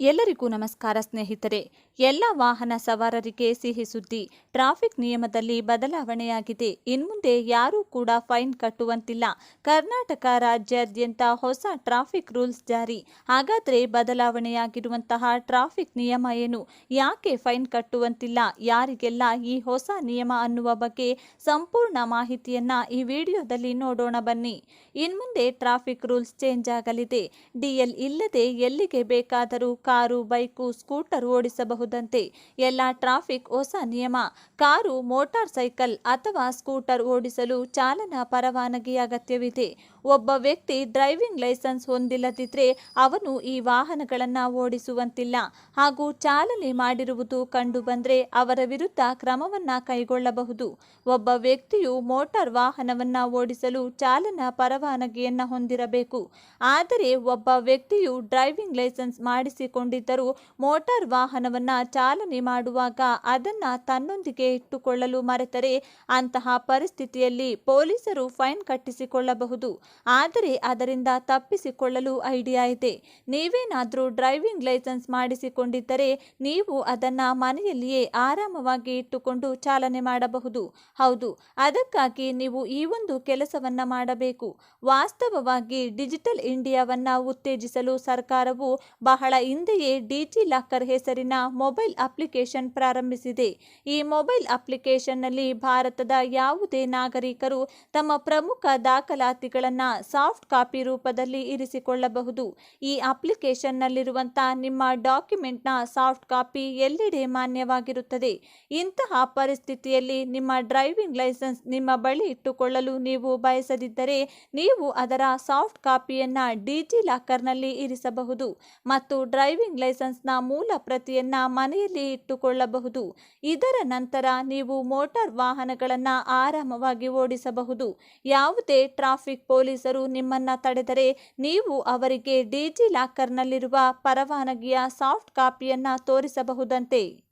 ಎಲ್ಲರಿಗೂ ನಮಸ್ಕಾರ ಸ್ನೇಹಿತರೆ. ಎಲ್ಲ ವಾಹನ ಸವಾರರಿಗೆ ಸಿಹಿ ಸುದ್ದಿ. ಟ್ರಾಫಿಕ್ ನಿಯಮದಲ್ಲಿ ಬದಲಾವಣೆಯಾಗಿದೆ. ಇನ್ಮುಂದೆ ಯಾರೂ ಕೂಡ ಫೈನ್ ಕಟ್ಟುವಂತಿಲ್ಲ. ಕರ್ನಾಟಕ ರಾಜ್ಯಾದ್ಯಂತ ಹೊಸ ಟ್ರಾಫಿಕ್ ರೂಲ್ಸ್ ಜಾರಿ. ಹಾಗಾದರೆ ಬದಲಾವಣೆಯಾಗಿರುವಂತಹ ಟ್ರಾಫಿಕ್ ನಿಯಮ ಏನು? ಯಾಕೆ ಫೈನ್ ಕಟ್ಟುವಂತಿಲ್ಲ? ಯಾರಿಗೆಲ್ಲ ಈ ಹೊಸ ನಿಯಮ ಅನ್ನುವ ಬಗ್ಗೆ ಸಂಪೂರ್ಣ ಮಾಹಿತಿಯನ್ನ ಈ ವಿಡಿಯೋದಲ್ಲಿ ನೋಡೋಣ ಬನ್ನಿ. ಇನ್ಮುಂದೆ ಟ್ರಾಫಿಕ್ ರೂಲ್ಸ್ ಚೇಂಜ್ ಆಗಲಿದೆ. ಡಿಎಲ್ ಇಲ್ಲದೆ ಎಲ್ಲಿಗೆ ಬೇಕಾದರೂ ಕಾರು, ಬೈಕು, ಸ್ಕೂಟರ್ ಓಡಿಸಬಹುದಂತೆ ಎಲ್ಲ ಟ್ರಾಫಿಕ್ ಹೊಸ ನಿಯಮ. ಕಾರು, ಮೋಟಾರ್ ಸೈಕಲ್ ಅಥವಾ ಸ್ಕೂಟರ್ ಓಡಿಸಲು ಚಾಲನಾ ಪರವಾನಗಿ ಅಗತ್ಯವಿದೆ. ಒಬ್ಬ ವ್ಯಕ್ತಿ ಡ್ರೈವಿಂಗ್ ಲೈಸೆನ್ಸ್ ಹೊಂದಿಲ್ಲದಿದ್ದರೆ ಅವನು ಈ ವಾಹನಗಳನ್ನು ಓಡಿಸುವಂತಿಲ್ಲ. ಹಾಗೂ ಚಾಲನೆ ಮಾಡಿರುವುದು ಕಂಡುಬಂದರೆ ಅವರ ವಿರುದ್ಧ ಕ್ರಮವನ್ನ ಕೈಗೊಳ್ಳಬಹುದು. ಒಬ್ಬ ವ್ಯಕ್ತಿಯು ಮೋಟಾರ್ ವಾಹನವನ್ನ ಓಡಿಸಲು ಚಾಲನಾ ಪರವಾನಗಿಯನ್ನ ಹೊಂದಿರಬೇಕು. ಆದರೆ ಒಬ್ಬ ವ್ಯಕ್ತಿಯು ಡ್ರೈವಿಂಗ್ ಲೈಸೆನ್ಸ್ ಮಾಡಿಸಿಕೊಂಡಿದ್ದರೂ ಮೋಟಾರ್ ವಾಹನವನ್ನ ಚಾಲನೆ ಮಾಡುವಾಗ ಅದನ್ನ ತನ್ನೊಂದಿಗೆ ಇಟ್ಟುಕೊಳ್ಳಲು ಮರೆತರೆ ಅಂತಹ ಪರಿಸ್ಥಿತಿಯಲ್ಲಿ ಪೊಲೀಸರು ಫೈನ್ ಕಟ್ಟಿಸಿಕೊಳ್ಳಬಹುದು. ಆದರೆ ಅದರಿಂದ ತಪ್ಪಿಸಿಕೊಳ್ಳಲು ಐಡಿಯಾ ಇದೆ. ನೀವೇನಾದರೂ ಡ್ರೈವಿಂಗ್ ಲೈಸೆನ್ಸ್ ಮಾಡಿಸಿಕೊಂಡಿದ್ದರೆ ನೀವು ಅದನ್ನ ಮನೆಯಲ್ಲಿಯೇ ಆರಾಮವಾಗಿ ಇಟ್ಟುಕೊಂಡು ಚಾಲನೆ ಮಾಡಬಹುದು. ಹೌದು, ಅದಕ್ಕಾಗಿ ನೀವು ಈ ಒಂದು ಕೆಲಸವನ್ನ ಮಾಡಬೇಕು. ವಾಸ್ತವವಾಗಿ ಡಿಜಿಟಲ್ ಇಂಡಿಯಾವನ್ನ ಉತ್ತೇಜಿಸಲು ಸರ್ಕಾರವು ಬಹಳ ಹಿಂದೆಯೇ ಡಿಜಿ ಲಾಕರ್ ಹೆಸರಿನ ಮೊಬೈಲ್ ಅಪ್ಲಿಕೇಶನ್ ಪ್ರಾರಂಭಿಸಿದೆ. ಈ ಮೊಬೈಲ್ ಅಪ್ಲಿಕೇಶನ್ನಲ್ಲಿ ಭಾರತದ ಯಾವುದೇ ನಾಗರಿಕರು ತಮ್ಮ ಪ್ರಮುಖ ದಾಖಲಾತಿಗಳನ್ನು ಸಾಫ್ಟ್ ಕಾಪಿ ರೂಪದಲ್ಲಿ ಇರಿಸಿಕೊಳ್ಳಬಹುದು. ಈ ಅಪ್ಲಿಕೇಶನ್ನಲ್ಲಿರುವಂಥ ನಿಮ್ಮ ಡಾಕ್ಯುಮೆಂಟ್ನ ಸಾಫ್ಟ್ ಕಾಪಿ ಎಲ್ಲೆಡೆ ಮಾನ್ಯವಾಗಿರುತ್ತದೆ. ಇಂತಹ ಪರಿಸ್ಥಿತಿಯಲ್ಲಿ ನಿಮ್ಮ ಡ್ರೈವಿಂಗ್ ಲೈಸೆನ್ಸ್ ನಿಮ್ಮ ಬಳಿ ಇಟ್ಟುಕೊಳ್ಳಲು ನೀವು ಬಯಸದಿದ್ದರೆ ನೀವು ಅದರ ಸಾಫ್ಟ್ ಕಾಪಿಯನ್ನು ಡಿಜಿ ಲಾಕರ್ನಲ್ಲಿ ಇರಿಸಬಹುದು. ಮತ್ತು ಡ್ರೈವಿಂಗ್ ಲೈಸೆನ್ಸ್ನ ಮೂಲ ಪ್ರತಿಯನ್ನ ಮನೆಯಲ್ಲಿ ಇಟ್ಟುಕೊಳ್ಳಬಹುದು. ಇದರ ನಂತರ ನೀವು ಮೋಟಾರ್ ವಾಹನಗಳನ್ನು ಆರಾಮವಾಗಿ ಓಡಿಸಬಹುದು. ಯಾವುದೇ ಟ್ರಾಫಿಕ್ ಪೊಲೀಸರು ನಿಮ್ಮನ್ನ ತಡೆದರೆ ನೀವು ಅವರಿಗೆ ಡಿಜಿ ಲಾಕರ್ನಲ್ಲಿರುವ ಪರವಾನಗಿಯ ಸಾಫ್ಟ್ ಕಾಪಿಯನ್ನ ತೋರಿಸಬಹುದಂತೆ.